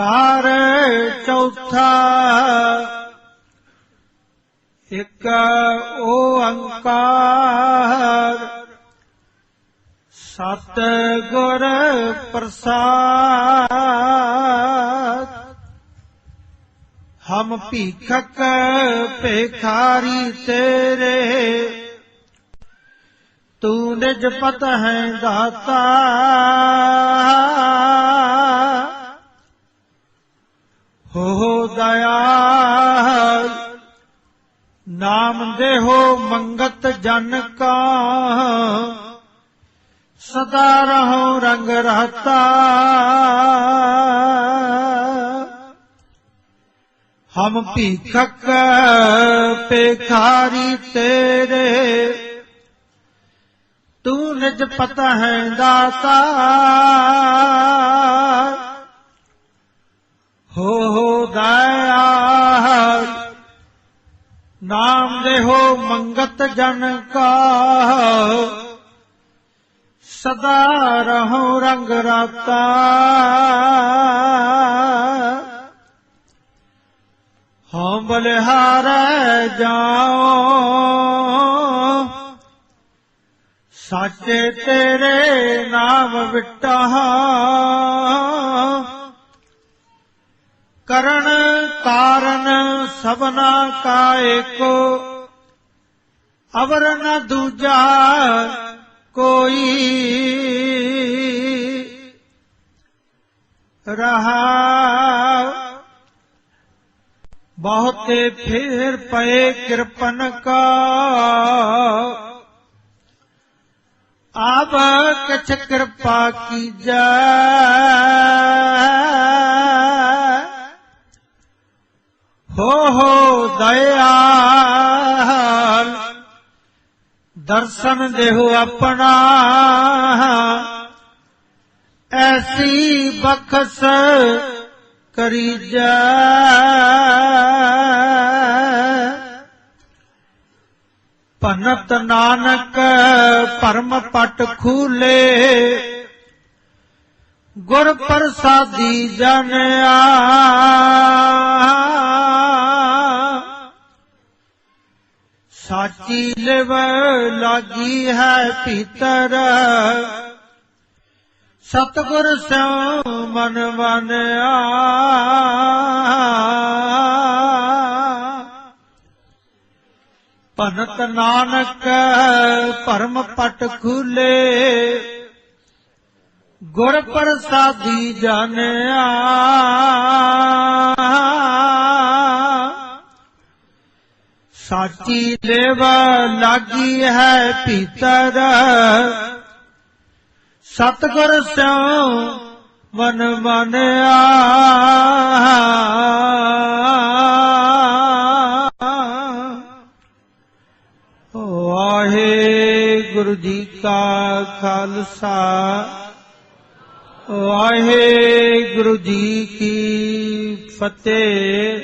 ਕਾਰ ਚੌਥਾ। ਇਕ ਓੰਕਾਰ ਸਤ ਗੁਰ ਪ੍ਰਸਾਦ। ਹਮ ਭੀਖਕ ਭੇਖਾਰੀ ਤੇਰੇ। ਤੂੰ ਨਿਜ ਪਤ ਹੈ ਦਾਤਾ। ਹੋ ਦਇਆਲ, ਨਾਮ ਦੇਹੋ ਮੰਗਤ ਜਨ ਕਾ ਸਦਾ ਰਹੋ ਰੰਗ ਰਹਤਾ। ਹਮ ਭੀਖਕ ਪੇਖਾਰੀ ਤੇਰੇ, ਤੂੰ ਨਿਜ ਪਤਾ ਹੈ ਦਾਤਾ। ਹੋ ਹੋ ਨਾਮ ਦੇਹੋ ਮੰਗਤ ਜਨ ਕਾ। ਸਦਾ ਰਹੋ ਰੰਗ ਰਾਤਾ। ਹਉ ਬਲਿਹਾਰੈ ਜਾਓ। ਸਾਚੇ ਤੇਰੇ ਨਾਮ ਵਿਟਾ ਕਰਨ ਸਭਨਾ ਕਾ ਏਕੋ ਅਵਰ ਨ ਦੂਜਾ ਕੋਈ ਰਹਾ ਬਹੁਤੇ ਫੇਰ ਪਏ ਕਿਰਪਨ ਕਾ ਆਪ ਕਛ ਕਿਰਪਾ ਕੀਜੈ ਹੋ ਹੋ ਦਇਆਲ, ਦਰਸ਼ਨ ਦੇਹੁ ਆਪਣਾ। ਐਸੀ ਬਖਸ ਕਰੀਜੈ। ਭਨਤ ਨਾਨਕ ਪਰਮ ਪਟ ਖੂਲੇ, ਗੁਰ ਪ੍ਰਸਾਦੀ ਜਨਿਆ ਸਾਚੀ ਲਿਵ ਲਾਗੀ ਹੈ ਭੀਤਰ। ਸਤਗੁਰ ਸਿਉ ਮਨ ਵਨਿਆ। ਭਨਤ ਨਾਨਕ ਪਰਮ ਪਟ ਖੂਲੇ। ਗੁਰ ਪ੍ਰਸਾਦੀ ਜਾਣਿਆ। ਸਾਚੀ ਲੇਵ ਲਾਗੀ ਹੈ ਭੀਤਰ। ਸਤਗੁਰ ਸਿਉ ਮਨ ਮਨਿਆ ਵਾਹਿਗੁਰੂ ਜੀ ਕਾ ਖਾਲਸਾ। ਵਾਹਿਗੁਰੂ ਜੀ ਕੀ ਫਤਿਹ।